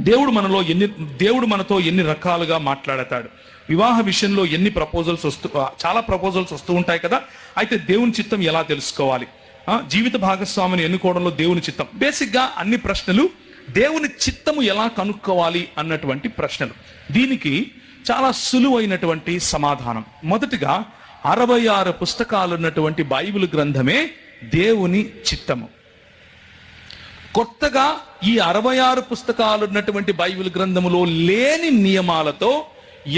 దేవుడు మనలో ఎన్ని దేవుడు మనతో ఎన్ని రకాలుగా మాట్లాడతాడు. వివాహ విషయంలో ఎన్ని ప్రపోజల్స్ వస్తూ చాలా ప్రపోజల్స్ వస్తూ ఉంటాయి కదా? అయితే దేవుని చిత్తం ఎలా తెలుసుకోవాలి? జీవిత భాగస్వామిని ఎన్నుకోవడంలో దేవుని చిత్తం. బేసిక్గా అన్ని ప్రశ్నలు దేవుని చిత్తము ఎలా కనుక్కోవాలి అన్నటువంటి ప్రశ్నలు. దీనికి చాలా సులువైనటువంటి సమాధానం. మొదటిగా అరవై ఆరు పుస్తకాలు ఉన్నటువంటి బైబిల్ గ్రంథమే దేవుని చిత్తము. కొత్తగా ఈ అరవై ఆరు పుస్తకాలు ఉన్నటువంటి బైబిల్ గ్రంథములో లేని నియమాలతో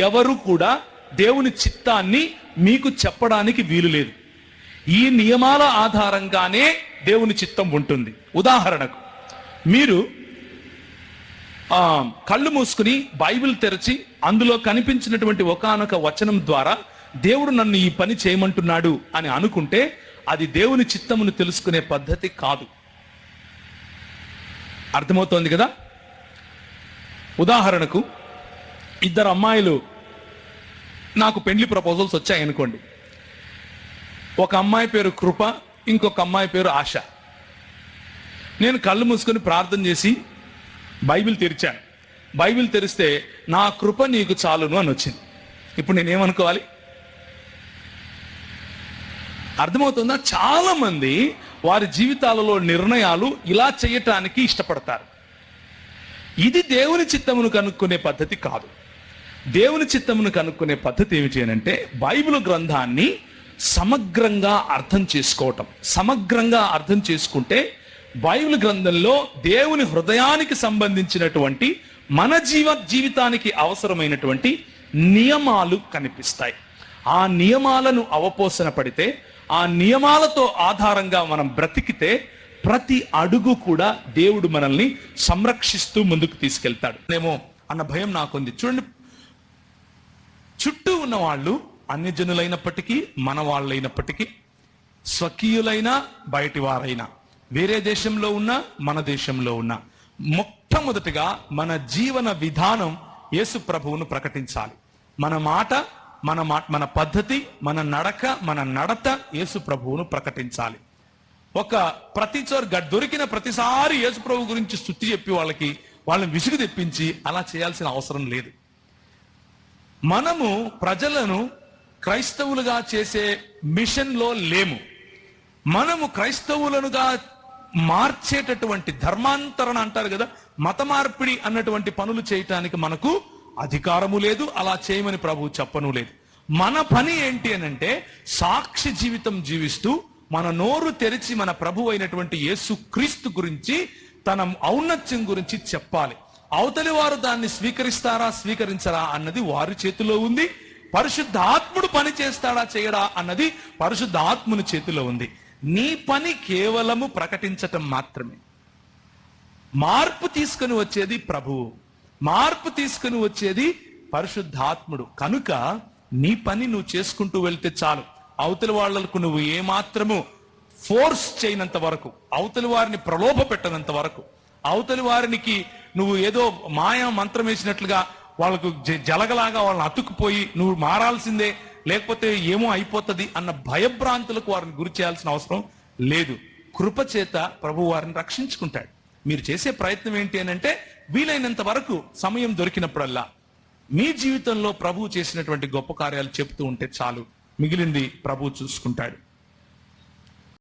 ఎవరు కూడా దేవుని చిత్తాన్ని మీకు చెప్పడానికి వీలు లేదు. ఈ నియమాల ఆధారంగానే దేవుని చిత్తం ఉంటుంది. ఉదాహరణకు మీరు కళ్ళు మూసుకుని బైబిల్ తెరచి అందులో కనిపించినటువంటి ఒకానొక వచనం ద్వారా దేవుడు నన్ను ఈ పని చేయమంటున్నాడు అని అనుకుంటే అది దేవుని చిత్తమును తెలుసుకునే పద్ధతి కాదు. అర్థమవుతోంది కదా? ఉదాహరణకు ఇద్దరు అమ్మాయిలు నాకు పెండ్లి ప్రపోజల్స్ వచ్చాయి అనుకోండి ఒక అమ్మాయి పేరు కృప ఇంకొక అమ్మాయి పేరు ఆశ. నేను కళ్ళు మూసుకొని ప్రార్థన చేసి బైబిల్ తెరిచాను. బైబిల్ తెరిస్తే నా కృప నీకు చాలును అని వచ్చింది. ఇప్పుడు నేనేమనుకోవాలి అర్థమవుతుందా? చాలామంది వారి జీవితాలలో నిర్ణయాలు ఇలా చేయటానికి ఇష్టపడతారు. ఇది దేవుని చిత్తమును కనుక్కునే పద్ధతి కాదు. దేవుని చిత్తమును కనుక్కునే పద్ధతి ఏమిటి చేయనంటే అంటే బైబిల్ గ్రంథాన్ని సమగ్రంగా అర్థం చేసుకోవటం. సమగ్రంగా అర్థం చేసుకుంటే బైబిల్ గ్రంథంలో దేవుని హృదయానికి సంబంధించినటువంటి మన జీవ జీవితానికి అవసరమైనటువంటి నియమాలు కనిపిస్తాయి. ఆ నియమాలను అవపోసన పడితే ఆ నియమాలతో ఆధారంగా మనం బ్రతికితే ప్రతి అడుగు కూడా దేవుడు మనల్ని సంరక్షిస్తూ ముందుకు తీసుకెళ్తాడు. ఏమో అన్న భయం నాకుంది. చూడండి చుట్టూ ఉన్న వాళ్ళు అన్యజనులైనప్పటికీ మన వాళ్ళైనప్పటికీ స్వకీయులైనా బయటి వారైనా వేరే దేశంలో ఉన్న మన దేశంలో ఉన్న మొట్టమొదటిగా మన జీవన విధానం యేసు ప్రభువును ప్రకటించాలి. మన మాట మన మా- మన పద్ధతి మన నడక మన నడత యేసు ప్రభువును ప్రకటించాలి. ఒక ప్రతిచోరు దొరికిన ప్రతిసారి యేసు ప్రభు గురించి స్థుతి చెప్పి వాళ్ళకి వాళ్ళని విసుగు తెప్పించి అలా చేయాల్సిన అవసరం లేదు. మనము ప్రజలను క్రైస్తవులుగా చేసే మిషన్లో లేము. మనము క్రైస్తవులనుగా మార్చేటటువంటి ధర్మాంతరణ అంటారు కదా మత మార్పిడి అన్నటువంటి పనులు చేయటానికి మనకు అధికారము లేదు అలా చేయమని ప్రభు చెప్పను లేదు. మన పని ఏంటి అని అంటే సాక్షి జీవితం జీవిస్తూ మన నోరు తెరిచి మన ప్రభు అయినటువంటి యేసు క్రీస్తు గురించి తన ఔన్నత్యం గురించి చెప్పాలి. అవతలి వారు దాన్ని స్వీకరిస్తారా స్వీకరించరా అన్నది వారి చేతిలో ఉంది. పరిశుద్ధాత్ముడు పని చేస్తాడా చేయడా అన్నది పరిశుద్ధాత్ముని చేతిలో ఉంది. నీ పని కేవలము ప్రకటించటం మాత్రమే. మార్పు తీసుకుని వచ్చేది ప్రభువు. మార్పు తీసుకుని వచ్చేది పరిశుద్ధాత్ముడు. కనుక నీ పని నువ్వు చేసుకుంటూ వెళ్తే చాలు. అవతలి వాళ్ళకు నువ్వు ఏమాత్రము ఫోర్స్ చేయనంత వరకు అవతలి వారిని ప్రలోభ పెట్టనంత వరకు అవతలి వారికి నువ్వు ఏదో మాయా మంత్రం వేసినట్లుగా వాళ్ళకు జ- జలగలాగా వాళ్ళని అతుక్కుపోయి నువ్వు మారాల్సిందే లేకపోతే ఏమో అయిపోతుంది అన్న భయభ్రాంతులకు వారిని గురి చేయాల్సిన అవసరం లేదు. కృపచేత ప్రభు వారిని రక్షించుకుంటాడు. మీరు చేసే ప్రయత్నం ఏంటి అని అంటే వీలైనంత వరకు సమయం దొరికినప్పుడల్లా మీ జీవితంలో ప్రభు చేసినటువంటి గొప్ప కార్యాలు చెప్తూ ఉంటే చాలు. మిగిలింది ప్రభు చూసుకుంటాడు.